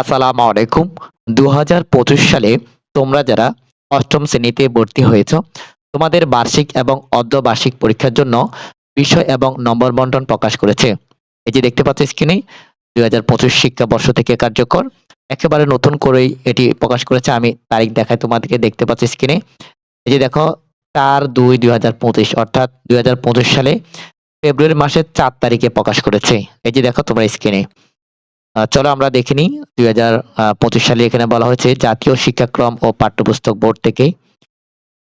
আসসালামু আলাইকুম। দুই হাজার পঁচিশ সালে তোমরা যারা অষ্টম শ্রেণীতে ভর্তি হয়েছ, তোমাদের বার্ষিক এবং অর্ধবার্ষিক পরীক্ষার জন্য বিষয় এবং নম্বর বন্টন প্রকাশ করেছে। এই যে দেখতে পাচ্ছ স্ক্রিনে দুই হাজার পঁচিশ শিক্ষাবর্ষ থেকে কার্যকর। একেবারে নতুন করেই এটি প্রকাশ করেছে। আমি তারিখ দেখায় তোমাদেরকে দেখতে পাচ্ছ স্ক্রিনে এই যে দেখো, চার দুই দুই হাজার পঁচিশ, অর্থাৎ দুই হাজার পঁচিশ সালে ফেব্রুয়ারি মাসের চার তারিখে প্রকাশ করেছে। এই যে দেখো তোমরা স্ক্রিনে চলো আমরা দেখে নিই। দুই হাজার পঁচিশ সালে এখানে বলা হয়েছে জাতীয় শিক্ষাক্রম ও পাঠ্যপুস্তক বোর্ড থেকে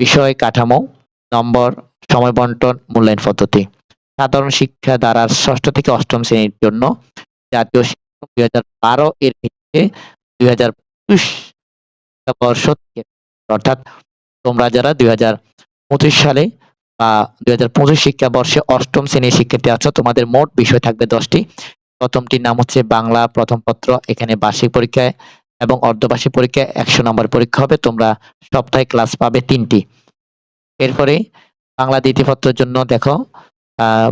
বিষয় কাঠামো, নম্বর, সময় বন্টন, মূল্যায়ন পদ্ধতি। সাধারণ শিক্ষা দ্বারা ষষ্ঠ থেকে অষ্টম শ্রেণির জন্য জাতীয় দুই হাজার বারো এর ভিত্তিতে দুই হাজার পঁচিশ থেকে, অর্থাৎ তোমরা যারা দুই হাজার পঁচিশ সালে বা দুই হাজার পঁচিশ শিক্ষাবর্ষে অষ্টম শ্রেণির শিক্ষার্থী আছো, তোমাদের মোট বিষয় থাকবে দশটি। প্রথমটির নাম হচ্ছে বাংলা প্রথম পত্র, এখানে বার্ষিক পরীক্ষায় এবং অর্ধবার্ষিক পরীক্ষায় একশো নম্বর পরীক্ষা হবে, তোমরা সপ্তাহে ক্লাস পাবে তিনটি। এরপরে বাংলা দ্বিতীয় পত্রের জন্য দেখো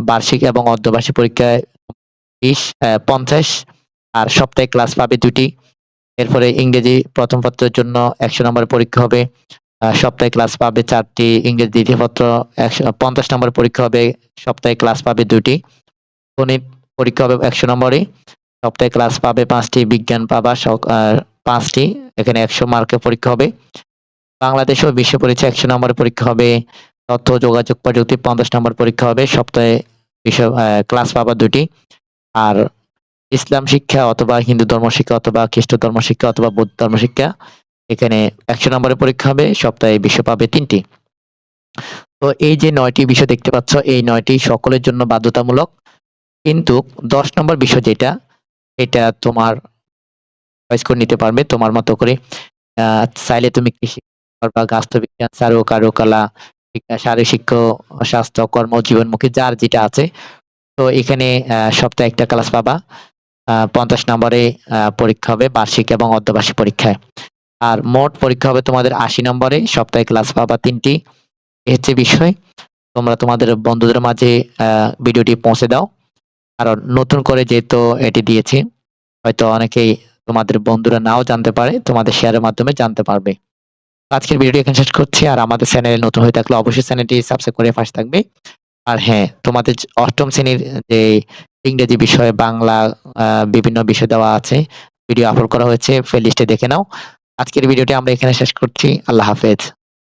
বার্ষিক এবং অর্ধবার্ষিক পরীক্ষায় বিশ পঞ্চাশ, আর সপ্তাহে ক্লাস পাবে দুটি। এরপরে ইংরেজি প্রথম পত্রের জন্য একশো নম্বর পরীক্ষা হবে সপ্তাহে ক্লাস পাবে চারটি, ইংরেজি দ্বিতীয় পত্র একশো, পঞ্চাশ নম্বর পরীক্ষা হবে, সপ্তাহে ক্লাস পাবে দুটি। গণিত পরীক্ষা হবে একশো নম্বরে। সপ্তাহে ক্লাস পাবে পাঁচটি, বিজ্ঞান পাবা পাঁচটি, এখানে একশো মার্কের পরীক্ষা হবে। বাংলাদেশ ও বিশ্ব পরীক্ষা একশো নম্বরের পরীক্ষা হবে। তথ্য, যোগাযোগ, প্রযুক্তি পঞ্চাশ নম্বর পরীক্ষা হবে। সপ্তাহে বিষয় ক্লাস পাবা দুটি। আর ইসলাম শিক্ষা অথবা হিন্দু ধর্ম শিক্ষা অথবা খ্রিস্ট ধর্ম শিক্ষা অথবা বৌদ্ধ ধর্ম শিক্ষা, এখানে একশো নম্বরের পরীক্ষা হবে। সপ্তাহে বিষয় পাবে তিনটি। তো এই যে নয়টি বিষয় দেখতে পাচ্ছ, এই নয়টি সকলের জন্য বাধ্যতামূলক। কিন্তু দশ নম্বর বিষয় যেটা, এটা তোমার চয়েস করে নিতে পারবে তোমার মতো করে। চাইলে তুমি কৃষি বা গাছবিজ্ঞান বিজ্ঞান চারু কারুকলা শারীরিক শিক্ষা স্বাস্থ্য, কর্ম, জীবনমুখী, যার যেটা আছে। তো এখানে সপ্তাহে একটা ক্লাস পাবা। পঞ্চাশ নম্বরে পরীক্ষা হবে বার্ষিক এবং অর্ধবার্ষিক পরীক্ষায়। আর মোট পরীক্ষা হবে তোমাদের আশি নম্বরে, সপ্তাহে ক্লাস পাবা তিনটি। হচ্ছে বিষয়। তোমরা তোমাদের বন্ধুদের মাঝে ভিডিওটি পৌঁছে দাও। কারণ নতুন করে যেহেতু এটি দিয়েছি, হয়তো অনেকেই তোমাদের বন্ধুরা নাও জানতে পারে, তোমাদের শেয়ারের মাধ্যমে জানতে পারবে। আজকের ভিডিও এখানে শেষ করছি, আর আমাদের চ্যানেলে নতুন হয়ে থাকলে অবশ্যই চ্যানেলটি সাবস্ক্রাইব করে পাশে থাকবে। আর হ্যাঁ তোমাদের অষ্টম শ্রেণির যে ইংরেজি বিষয়ে বাংলা বিভিন্ন বিষয় দেওয়া আছে ভিডিও আপলোড করা হয়েছে প্লে লিস্টে দেখে নাও। আজকের ভিডিওটি আমরা এখানে শেষ করছি, আল্লাহ হাফেজ।